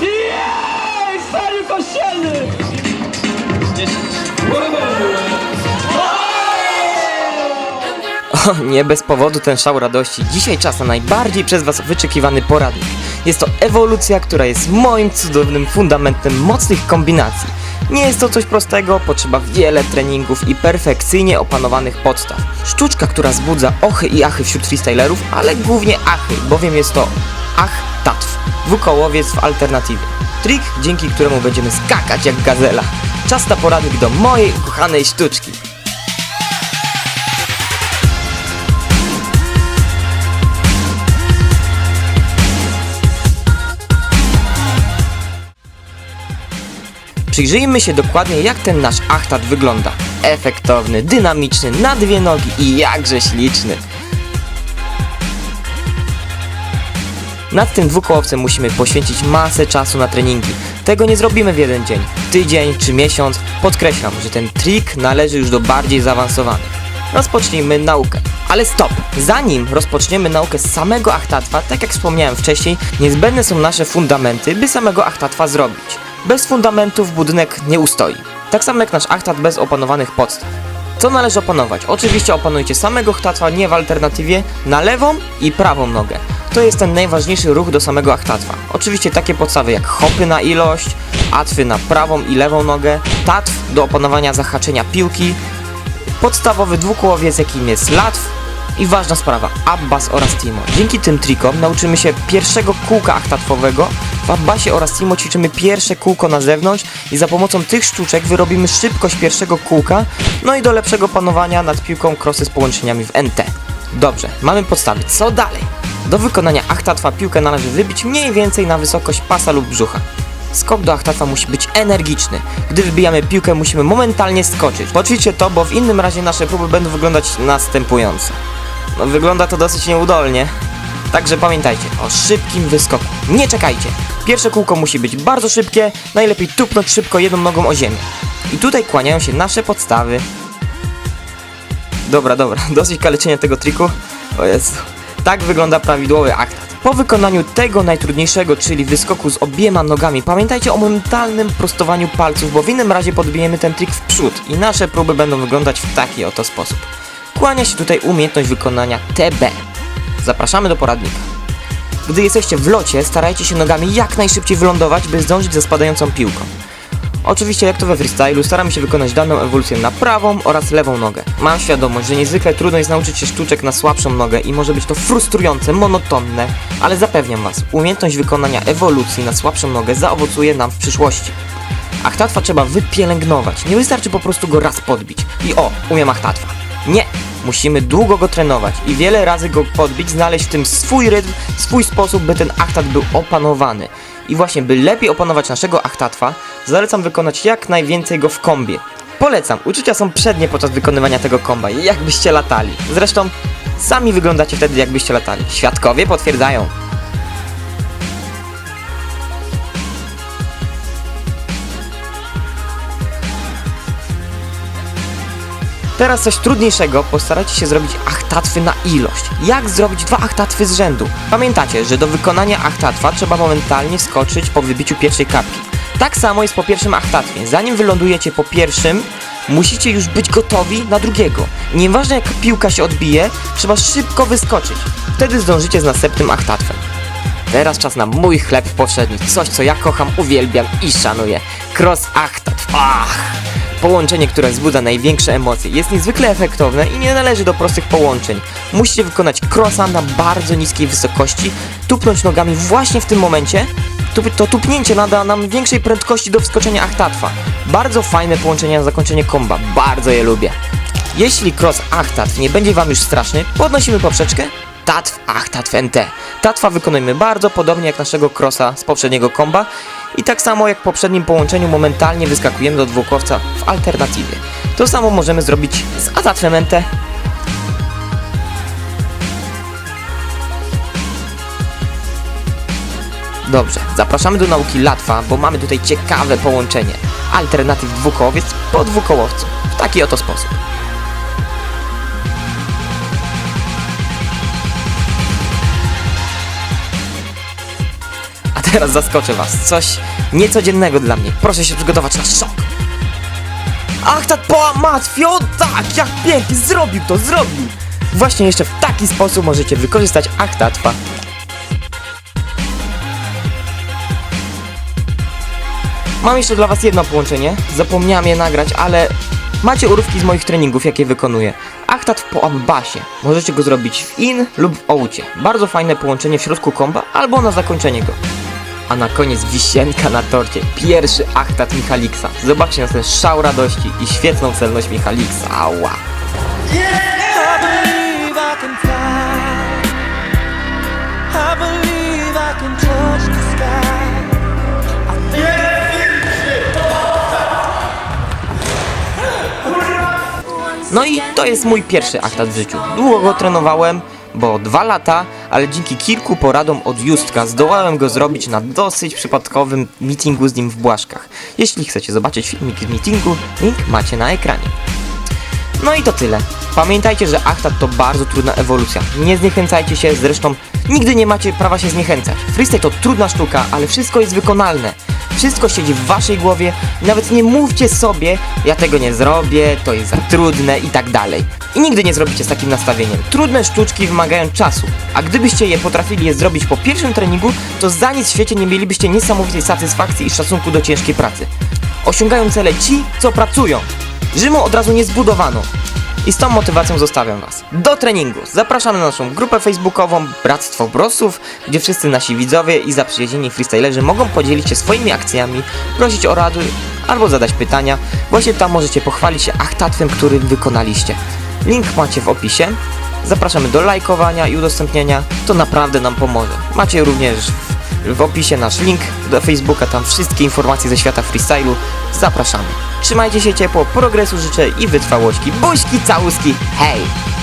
Jej! Stary kościelny! O, nie bez powodu ten szał radości. Dzisiaj czas na najbardziej przez Was wyczekiwany poradnik. Jest to ewolucja, która jest moim cudownym fundamentem mocnych kombinacji. Nie jest to coś prostego, potrzeba wiele treningów i perfekcyjnie opanowanych podstaw. Sztuczka, która wzbudza ochy i achy wśród freestylerów, ale głównie achy, bowiem jest to ach tatw, dwukołowiec w alternatywie. Trik, dzięki któremu będziemy skakać jak gazela. Czas na poradnik do mojej ukochanej sztuczki. Przyjrzyjmy się dokładnie jak ten nasz achtat wygląda. Efektowny, dynamiczny, na dwie nogi i jakże śliczny. Nad tym dwukołowcem musimy poświęcić masę czasu na treningi. Tego nie zrobimy w jeden dzień, tydzień czy miesiąc. Podkreślam, że ten trik należy już do bardziej zaawansowanych. Rozpocznijmy naukę. Ale stop! Zanim rozpoczniemy naukę z samego achtatwa, tak jak wspomniałem wcześniej, niezbędne są nasze fundamenty, by samego achtatwa zrobić. Bez fundamentów budynek nie ustoi. Tak samo jak nasz achtat bez opanowanych podstaw. Co należy opanować? Oczywiście opanujcie samego achtatwa nie w alternatywie na lewą i prawą nogę. To jest ten najważniejszy ruch do samego achtatwa. Oczywiście takie podstawy jak hopy na ilość, atwy na prawą i lewą nogę, tatw do opanowania zahaczenia piłki, podstawowy dwukołowiec jakim jest latw i ważna sprawa, abbas oraz timo. Dzięki tym trikom nauczymy się pierwszego kółka achtatwowego, w abbasie oraz timo ćwiczymy pierwsze kółko na zewnątrz i za pomocą tych sztuczek wyrobimy szybkość pierwszego kółka, no i do lepszego panowania nad piłką krosy z połączeniami w NT. Dobrze, mamy podstawy, co dalej? Do wykonania achtatwa piłkę należy wybić mniej więcej na wysokość pasa lub brzucha. Skok do achtatwa musi być energiczny. Gdy wybijamy piłkę, musimy momentalnie skoczyć. Poczujcie to, bo w innym razie nasze próby będą wyglądać następująco. No, wygląda to dosyć nieudolnie. Także pamiętajcie o szybkim wyskoku. Nie czekajcie. Pierwsze kółko musi być bardzo szybkie, najlepiej tupnąć szybko jedną nogą o ziemię. I tutaj kłaniają się nasze podstawy. Dobra, dobra, dosyć kaleczenia tego triku. O Jezu. Tak wygląda prawidłowy aktat. Po wykonaniu tego najtrudniejszego, czyli wyskoku z obiema nogami, pamiętajcie o momentalnym prostowaniu palców, bo w innym razie podbijemy ten trik w przód i nasze próby będą wyglądać w taki oto sposób. Kłania się tutaj umiejętność wykonania TB. Zapraszamy do poradnika. Gdy jesteście w locie, starajcie się nogami jak najszybciej wylądować, by zdążyć ze spadającą piłką. Oczywiście jak to we freestylu, staramy się wykonać daną ewolucję na prawą oraz lewą nogę. Mam świadomość, że niezwykle trudno jest nauczyć się sztuczek na słabszą nogę i może być to frustrujące, monotonne, ale zapewniam was, umiejętność wykonania ewolucji na słabszą nogę zaowocuje nam w przyszłości. Achtatwa trzeba wypielęgnować, nie wystarczy po prostu go raz podbić. I o, umiem achtatwa. Nie, musimy długo go trenować i wiele razy go podbić, znaleźć w tym swój rytm, swój sposób, by ten achtat był opanowany. I właśnie, by lepiej opanować naszego achtatwa, zalecam wykonać jak najwięcej go w kombie. Polecam, uczucia są przednie podczas wykonywania tego komba, jakbyście latali. Zresztą, sami wyglądacie wtedy jakbyście latali. Świadkowie potwierdzają. Teraz coś trudniejszego, postarajcie się zrobić achtatwy na ilość. Jak zrobić dwa achtatwy z rzędu? Pamiętacie, że do wykonania achtatwa trzeba momentalnie skoczyć po wybiciu pierwszej kapki. Tak samo jest po pierwszym achtatwie. Zanim wylądujecie po pierwszym, musicie już być gotowi na drugiego. Nieważne jak piłka się odbije, trzeba szybko wyskoczyć. Wtedy zdążycie z następnym achtatwem. Teraz czas na mój chleb powszedni. Coś, co ja kocham, uwielbiam i szanuję. Cross achtat. Ach! Połączenie, które wzbudza największe emocje. Jest niezwykle efektowne i nie należy do prostych połączeń. Musicie wykonać crossa na bardzo niskiej wysokości, tupnąć nogami właśnie w tym momencie. To tupnięcie nada nam większej prędkości do wskoczenia achtatwa. Bardzo fajne połączenie na zakończenie komba. Bardzo je lubię. Jeśli cross achtatw nie będzie wam już straszny, podnosimy poprzeczkę Tatw, ach, tatw NT. Tatwa wykonujemy bardzo podobnie jak naszego crossa z poprzedniego komba i tak samo jak w poprzednim połączeniu momentalnie wyskakujemy do dwukowca w alternatywie. To samo możemy zrobić z atatwem NT. Dobrze, zapraszamy do nauki latwa, bo mamy tutaj ciekawe połączenie. Alternatyw dwukołowiec po dwukołowcu. W taki oto sposób. Teraz zaskoczę was. Coś niecodziennego dla mnie. Proszę się przygotować na szok. Ach, ta połamactwio! Tak, jak pięknie! Zrobił to, zrobił! Właśnie jeszcze w taki sposób możecie wykorzystać aktatwa. Mam jeszcze dla was jedno połączenie. Zapomniałem je nagrać, ale macie urywki z moich treningów, jakie wykonuję. Aktat po ambasie. Możecie go zrobić w in lub w oucie. Bardzo fajne połączenie w środku komba albo na zakończenie go. A na koniec wisienka na torcie. Pierwszy aktat Michaliksa. Zobaczcie na ten szał radości i świetną celność Michaliksa. Ała. No i to jest mój pierwszy aktat w życiu. Długo go trenowałem, bo dwa lata, ale dzięki kilku poradom od Justka zdołałem go zrobić na dosyć przypadkowym meetingu z nim w Błaszkach. Jeśli chcecie zobaczyć filmik z meetingu, link macie na ekranie. No i to tyle. Pamiętajcie, że achtat to bardzo trudna ewolucja. Nie zniechęcajcie się, zresztą nigdy nie macie prawa się zniechęcać. Freestyle to trudna sztuka, ale wszystko jest wykonalne. Wszystko siedzi w waszej głowie nawet nie mówcie sobie, ja tego nie zrobię, to jest za trudne i tak dalej. I nigdy nie zrobicie z takim nastawieniem. Trudne sztuczki wymagają czasu, a gdybyście je potrafili je zrobić po pierwszym treningu, to za nic w świecie nie mielibyście niesamowitej satysfakcji i szacunku do ciężkiej pracy. Osiągają cele ci, co pracują. Rzymu od razu nie zbudowano. I z tą motywacją zostawiam Was. Do treningu! Zapraszam na naszą grupę facebookową Bractwo Brosów, gdzie wszyscy nasi widzowie i zaprzyjaźnieni freestylerzy mogą podzielić się swoimi akcjami, prosić o rady albo zadać pytania. Właśnie tam możecie pochwalić się achtatwem, który wykonaliście. Link macie w opisie. Zapraszamy do lajkowania i udostępniania. To naprawdę nam pomoże. Macie również w opisie nasz link do Facebooka, tam wszystkie informacje ze świata freestylu. Zapraszamy. Trzymajcie się ciepło, progresu życzę i wytrwałości. Buźki, całuski, hej!